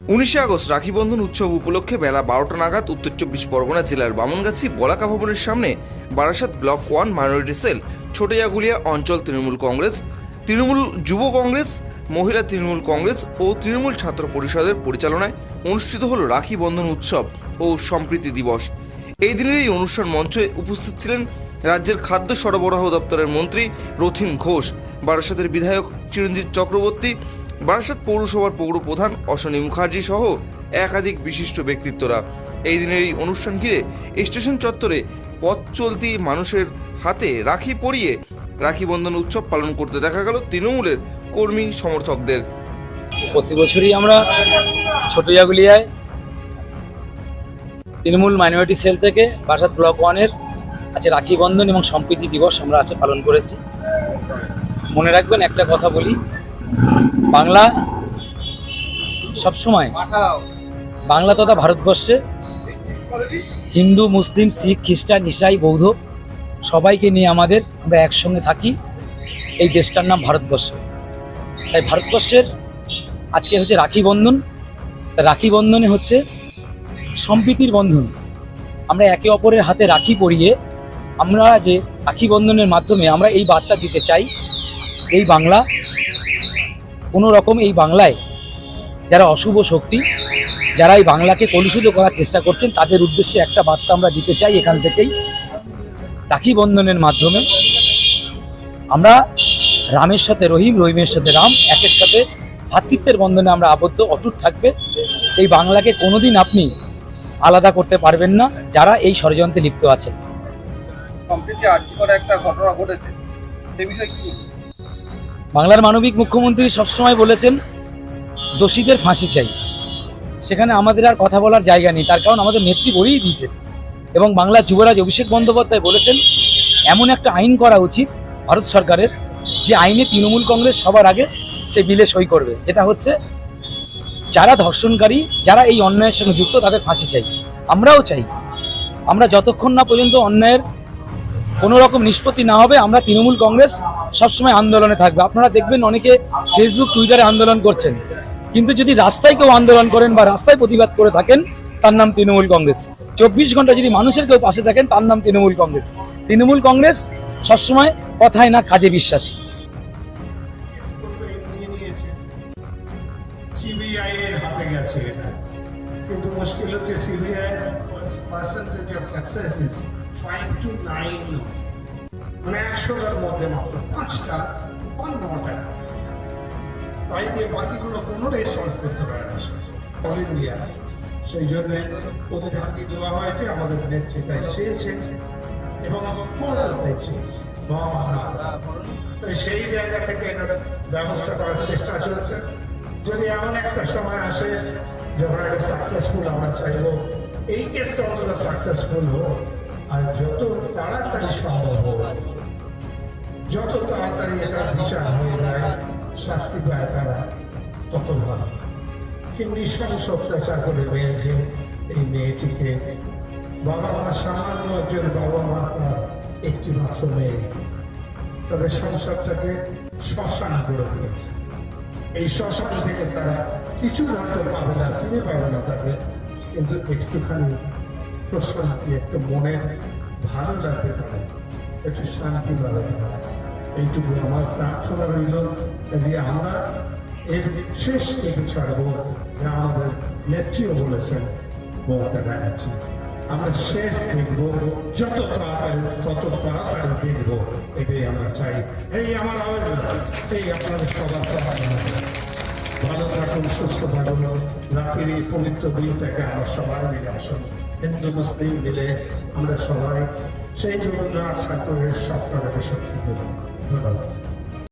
উনিশে আগস্ট রাখি বন্ধন উৎসব উপলক্ষে বেলা বারোটা নাগাদ উত্তর চব্বিশ পরগনা জেলার বামনগাছি বলাকা ভবনের সামনে Barasat block one minority cell, Chhotiyagulia অঞ্চল তৃণমূল কংগ্রেস, তৃণমূল যুব কংগ্রেস, মহিলা তৃণমূল কংগ্রেস ও তৃণমূল ছাত্র পরিষদের পরিচালনায় অনুষ্ঠিত হল রাখি বন্ধন উৎসব ও সম্প্রীতি দিবস। এই দিনের এই অনুষ্ঠান মঞ্চে উপস্থিত ছিলেন রাজ্যের খাদ্য সরবরাহ দপ্তরের মন্ত্রী রথিন ঘোষ, বারাসাতের বিধায়ক চিরঞ্জিত চক্রবর্তী বারাসাত পৌরসভার পৌর প্রধান অশ্বনী মুখার্জি সহ একাধিক বিশিষ্ট ব্যক্তিত্বরা। এই দিনের এই অনুষ্ঠান ঘিরে স্টেশন চত্বরে পথ চলতি মানুষের হাতে রাখি পরিয়ে রাখি বন্ধন উৎসব পালন করতে দেখা গেল তৃণমূলের কর্মী সমর্থকদের। প্রতি বছরই আমরা ছোটজাগুলিয়ায় তৃণমূল মাইনরিটি সেল থেকে বারাসাত ব্লক ওয়ানের আছে রাখি বন্ধন এবং সম্প্রীতি দিবস আমরা আছে পালন করেছি। মনে রাখবেন একটা কথা বলি বাংলা সবসময় বাংলা তথা ভারতবর্ষে হিন্দু, মুসলিম, শিখ, খ্রিস্টান, ইসাই, বৌদ্ধ সবাইকে নিয়ে আমাদের আমরা একসঙ্গে থাকি। এই দেশটার নাম ভারতবর্ষ। তাই ভারতবর্ষের আজকে হচ্ছে রাখি বন্ধন। রাখি বন্ধনে হচ্ছে সম্প্রীতির বন্ধন। আমরা একে অপরের হাতে রাখি পরিয়ে আমরা যে রাখি বন্ধনের মাধ্যমে আমরা এই বার্তা দিতে চাই। এই বাংলা কোনো রকম এই বাংলায় যারা অশুভ শক্তি, যারা এই বাংলাকে কলুষিত করার চেষ্টা করছেন, তাদের উদ্দেশ্যে একটা বার্তা আমরা দিতে চাই এখান থেকেই। রাখি বন্ধনের মাধ্যমে আমরা রামের সাথে রহিম, রহিমের সাথে রাম, একের সাথে ভাতৃত্বের বন্ধনে আমরা আবদ্ধ, অটুট থাকবে। এই বাংলাকে কোনোদিন আপনি আলাদা করতে পারবেন না, যারা এই ষড়যন্ত্রে লিপ্ত আছেন। সম্প্রতি আর্জি একটা ঘটনা ঘটেছে, সে বিষয়ে কি? বাংলার মানবিক মুখ্যমন্ত্রী সবসময় বলেছেন, দোষীদের ফাঁসি চাই। সেখানে আমাদের আর কথা বলার জায়গা নেই, তার কারণ আমাদের নেত্রী বলেই দিয়েছে এবং বাংলার যুবরাজ অভিষেক বন্দ্যোপাধ্যায় বলেছেন, এমন একটা আইন করা উচিত ভারত সরকারের, যে আইনে তৃণমূল কংগ্রেস সবার আগে সে বিলে সই করবে। যেটা হচ্ছে, যারা ধর্ষণকারী, যারা এই অন্যায়ের সঙ্গে যুক্ত, তাদের ফাঁসি চাই। আমরাও চাই। আমরা যতক্ষণ না পর্যন্ত অন্যায়ের কোনো রকম নিষ্পত্তি না হবে, আমরা তৃণমূল কংগ্রেস সবসময় আন্দোলনে থাকবে। আপনারা দেখবেন অনেকে ফেসবুক টুইটারে আন্দোলন করছেন। কিন্তু যদি রাস্তায় কেউ আন্দোলন করেন বা রাস্তায় প্রতিবাদ করে থাকেন, তার নাম তৃণমূল কংগ্রেস। চব্বিশ ঘণ্টা যদি মানুষের কেউ পাশে থাকেন, তার নাম তৃণমূল কংগ্রেস। তৃণমূল কংগ্রেস সবসময় কথায় না কাজে বিশ্বাসী। মানে একশোটার মধ্যে মাত্র, পাঁচটা বা নটা তাই দিয়ে বাকিগুলো কোনোটাই সলভ করতে পারে না অল ইন্ডিয়া সেই জন্য ওদের হাতে দেওয়া হয়েছে, আমাদের নেত্রী তাই চেয়েছেন এবং পড়াতে চেয়েছে। তো সেই জায়গা থেকে ব্যবস্থা করার চেষ্টা চলছে। যদি এমন একটা সময় আসে যখন এটা সাকসেসফুল আমরা চাইব, এই কেসটা অন্তত সাকসেসফুল হোক, আর যত তাড়াতাড়ি সম্ভব হোক যত তাড়াতাড়ি এটা বিচার হয়ে যায়, শাস্তি পায় তারা, তত ভালো। কিন্তু নৃশংস অত্যাচার করে মেয়েছে এই মেয়েটিকে। বাবা মা সামান্য একজন বাবা মা তার একটি মাত্র মেয়ে। তাদের সংসারটাকে শ্মশান করে দিয়েছে। এই শ্মশান থেকে তারা কিছু হয়তো পাবে না, ফিরে পাবে না তাকে। কিন্তু একটুখানি প্রশান্তি, একটু মনে ভালো লাগতে পারে, একটু শান্তি পাবে এইটুকু আমার প্রার্থনা রইল যে আমরা এর শেষ থেকে ছাড়বো যা আমাদের নেত্রীও বলেছেন মমতা ব্যানার্জি। আমরা শেষ দেখব, যত তাড়াতাড়ি, তত তাড়াতাড়ি দেখব, এটাই আমরা চাই। এই আমার আবেদন এই আপনাদের সবার সবার ভালো থাকুন, সুস্থ থাকুন রাতের এই পবিত্র দিনটাকে আমরা সবাই মিলে আসুন। হিন্দু, মুসলিম মিলে আমরা সবাই সেই রবীন্দ্রনাথ ঠাকুরের স্বপ্নটাকে সত্যি করি ধন্যবাদ